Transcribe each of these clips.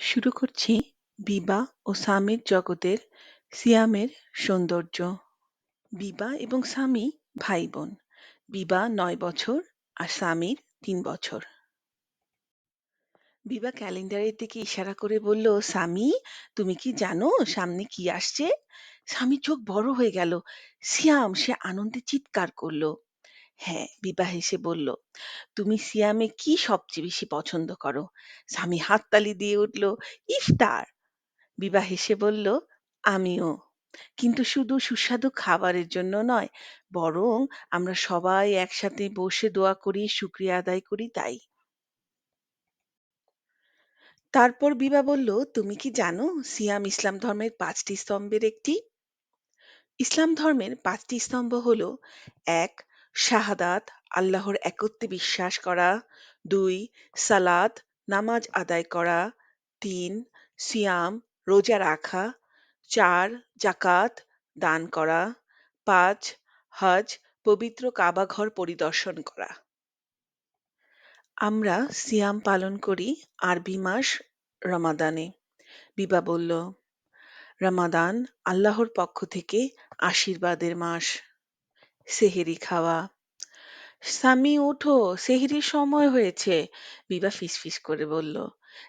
শুরু করছি বিবা ও সামির জগতের সিয়ামের সৌন্দর্য। বিবা এবং সামি ভাই বোন বিবা নয় বছর আর সামির তিন বছর। বিবা ক্যালেন্ডারের দিকে ইশারা করে বলল সামি তুমি কি জানো সামনে কি আসছে? স্বামীর চোখ বড় হয়ে গেল। সিয়াম সে আনন্দে চিৎকার করল। হ্যাঁ, বিবাহ হেসে বলল, "তুমি সিয়ামে কি সবচেয়ে বেশি পছন্দ করো?" স্বামী হাততালি দিয়ে উঠল, "ইফতার।" বিবাহ হেসে বলল, "আমিও। কিন্তু শুধু সুস্বাদু খাবারের জন্য নয়, বরং আমরা সবাই একসাথে বসে দোয়া করি, শুক্রিয়া আদায় করি তাই।" তারপর বিবা বলল, "তুমি কি জানো সিয়াম ইসলাম ধর্মের পাঁচটি স্তম্ভের একটি?" ইসলাম ধর্মের পাঁচটি স্তম্ভ হলো এক শাহাদাত, আল্লাহর একত্বে বিশ্বাস করা। দুই, সালাত, নামাজ আদায় করা। তিন, সিয়াম, রোজা রাখা। চার জাকাত দান করা। পাঁচ, হজ, পবিত্র কাবাঘর পরিদর্শন করা। আমরা সিয়াম পালন করি আরবি মাস রমাদানে। বিবা বলল, রমাদান আল্লাহর পক্ষ থেকে আশীর্বাদের মাস। সেহেরি খাওয়া। স্বামী ওঠো, সেহরির সময় হয়েছে। বিবা ফিসফিস করে বলল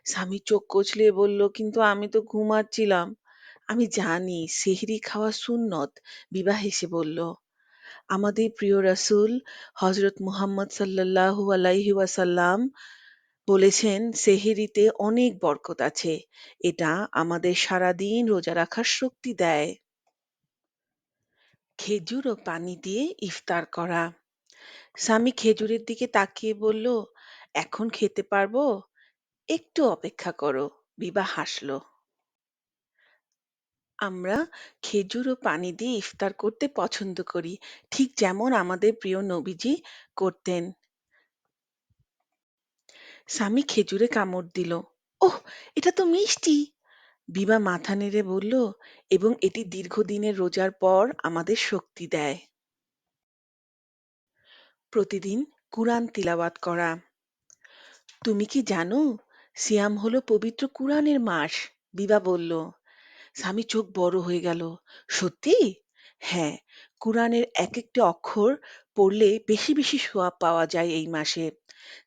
স্বামী চোখ কচলিয়ে বলল, কিন্তু আমি তো ঘুমাচ্ছিলাম। আমি জানি সেহরি খাওয়া সুন্নত। বিবা হেসে বলল, আমাদের প্রিয় রাসূল হজরত মুহাম্মদ সাল্লাল্লাহু আলাইহি ওয়াসাল্লাম বলেছেন, সেহেরিতে অনেক বরকত আছে। এটা আমাদের সারাদিন রোজা রাখার শক্তি দেয়। খেজুর ও পানি দিয়ে ইফতার করা। স্বামী খেজুরের দিকে তাকিয়ে বলল, এখন খেতে পারব? একটু অপেক্ষা করো। বিবা হাসলো। আমরা খেজুর ও পানি দিয়ে ইফতার করতে পছন্দ করি, ঠিক যেমন আমাদের প্রিয় নবীজি করতেন। স্বামী খেজুরে কামড় দিল। ওহ, এটা তো মিষ্টি! বিবা মাথা নেড়ে বলল, এবং এটি দীর্ঘদিনের রোজার পর আমাদের শক্তি দেয়। প্রতিদিন কুরআন তিলাওয়াত করা। তুমি কি জানো, সিয়াম হলো পবিত্র কুরআনের মাস? বিবা বলল। স্বামী চোখ বড় হয়ে গেল। সত্যি? হ্যাঁ কুরআনের এক একটি অক্ষর পড়লে বেশি বেশি সোয়াব পাওয়া যায় এই মাসে।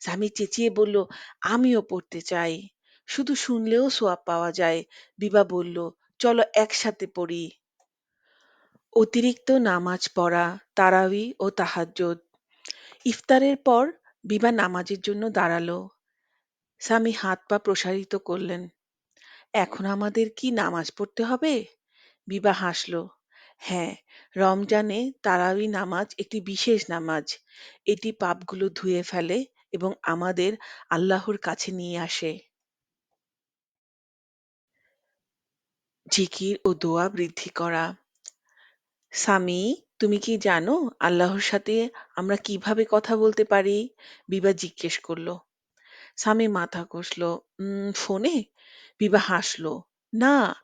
স্বামী চেঁচিয়ে বলল, আমিও পড়তে চাই। শুধু শুনলেও সোয়াব পাওয়া যায়। বিবা বলল, চলো একসাথে পড়ি। অতিরিক্ত নামাজ পড়া, তারাবি ও তাহাজ্জুদ। ইফতারের পর বিবা নামাজের জন্য দাঁড়াল। স্বামী হাত পা প্রসারিত করলেন। এখন আমাদের কি নামাজ পড়তে হবে? বিবা হাসল। হ্যাঁ রমজানে তারাবি নামাজ একটি বিশেষ নামাজ। এটি পাপগুলো ধুয়ে ফেলে এবং আমাদের আল্লাহর কাছে নিয়ে আসে। জিকির ও দোয়া বৃদ্ধি করা। স্বামী, তুমি কি জানো আল্লাহর সাথে আমরা কীভাবে কথা বলতে পারি? বিবা জিজ্ঞেস করল। স্বামী মাথা কষলো উম, ফোনে? বিবা হাসলো। না,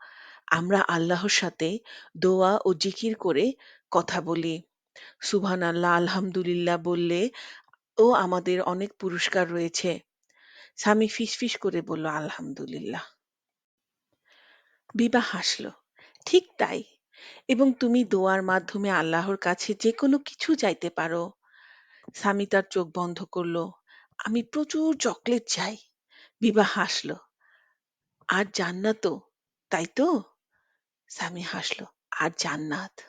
আমরা আল্লাহর সাথে দোয়া ও জিকির করে কথা বলি। সুবহান আল্লাহ আলহামদুলিল্লাহ বললে ও আমাদের অনেক পুরস্কার রয়েছে। স্বামী ফিসফিস করে বলল, আলহামদুলিল্লাহ। বিবা হাসল ঠিক তাই। এবং তুমি দোয়ার মাধ্যমে আল্লাহর কাছে যে কোনো কিছু চাইতে পারো। স্বামী তার চোখ বন্ধ করল। আমি প্রচুর চকলেট চাই। বিবা হাসলো আর জান্নাতও তাই তো? স্বামী হাসলো। আর জান্নাত।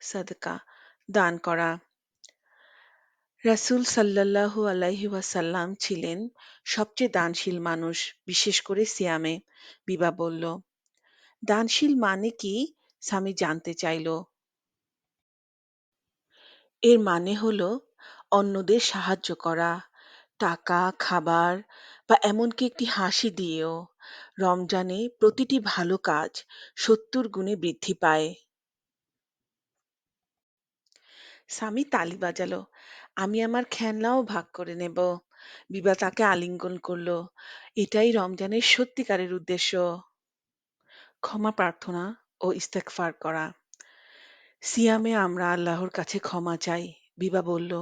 সাদকা, দান করা রাসূল সাল্লাল্লাহু আলাইহি ওয়াসাল্লাম ছিলেন সবচেয়ে দানশীল মানুষ, বিশেষ করে সিয়ামে। বিবা বলল, দানশীল মানে কি? স্বামী জানতে চাইল। এর মানে হলো অন্যদের সাহায্য করা, টাকা, খাবার বা এমনকি একটি হাসি দিয়েও। রমজানে প্রতিটি ভালো কাজ সত্তর গুণে বৃদ্ধি পায়। স্বামী তালি বাজালো। আমি আমার খেলনাও ভাগ করে নেব। বিবা তাকে আলিঙ্গন করল। এটাই রমজানের সত্যিকারের উদ্দেশ্য। ক্ষমা প্রার্থনা ও ইস্তেকফার করা। সিয়ামে আমরা আল্লাহর কাছে ক্ষমা চাই বিবা বলল।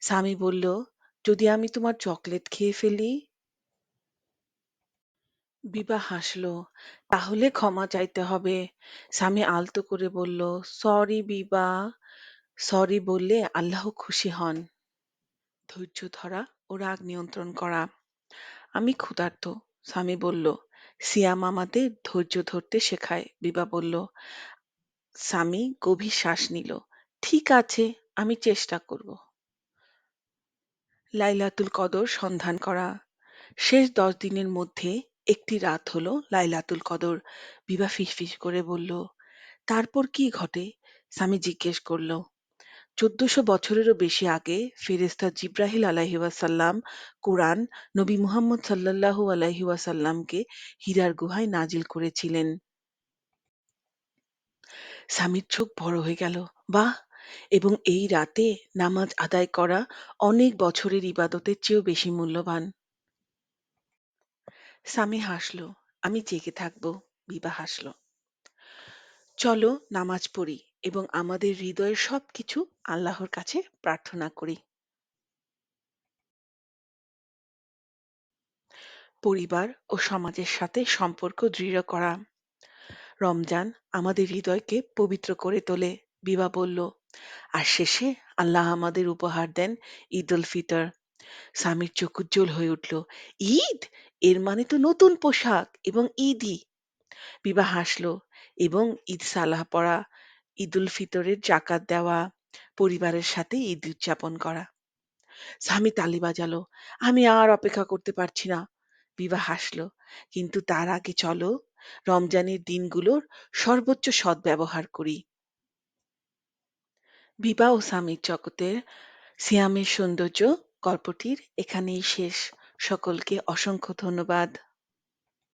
স্বামী বলল, যদি আমি তোমার চকলেট খেয়ে ফেলি? বিভা হাসল, তাহলে ক্ষমা চাইতে হবে। স্বামী আলতো করে বলল, সরি বিবা সরি বললে আল্লাহ খুশি হন। ধৈর্য ধরা ও রাগ নিয়ন্ত্রণ করা। আমি ক্ষুধার্ত, স্বামী বলল। সিয়াম আমাদের ধৈর্য ধরতে শেখায় বিবা বলল। স্বামী গভীর শ্বাস নিল। ঠিক আছে, আমি চেষ্টা করব। লাইলাতুল কদর সন্ধান করা। শেষ দশ দিনের মধ্যে একটি রাত হলো লাইলাতুল কদর। বিভা ফিসফিস করে বলল, তারপর কি ঘটে? স্বামী জিজ্ঞেস করল। চোদ্দশো বছরেরও বেশি আগে ফেরেস্তা জিব্রাহিল আলাহিওয়াসাল্লাম কোরআন নবী মুহাম্মদ সাল্লাল্লাহু আলাইহিওয়াসাল্লামকে হীরার গুহায় নাজিল করেছিলেন। স্বামীর চোখ বড় হয়ে গেল। বাহ! এবং এই রাতে নামাজ আদায় করা অনেক বছরের ইবাদতের চেয়েও বেশি মূল্যবান। স্বামী হাসল, আমি জেগে থাকব বিবা হাসল। চলো নামাজ পড়ি এবং আমাদের হৃদয়ের সবকিছু আল্লাহর কাছে প্রার্থনা করি। পরিবার ও সমাজের সাথে সম্পর্ক দৃঢ় করা। রমজান আমাদের হৃদয়কে পবিত্র করে তোলে বিবা বলল। আর শেষে আল্লাহ আমাদের উপহার দেন ঈদ উল ফিতর। স্বামীর চোখ উজ্জ্বল হয়ে উঠল। ঈদ? এর মানে তো নতুন পোশাক এবং ঈদই। বিবা হাসল এবং ঈদ সালাহ পড়া ঈদ উল ফিতরের জাকাত দেওয়া। পরিবারের সাথে ঈদ উদযাপন করা। স্বামী তালি বাজালো, আমি আর অপেক্ষা করতে পারছি না। বিভা হাসল কিন্তু তার আগে চলো, রমজানের দিনগুলোর সর্বোচ্চ সদ্ব্যবহার করি। বিভা ও স্বামীর জগতের সিয়ামের সৌন্দর্য গল্পটির এখানেই শেষ। সকলকে অসংখ্য ধন্যবাদ।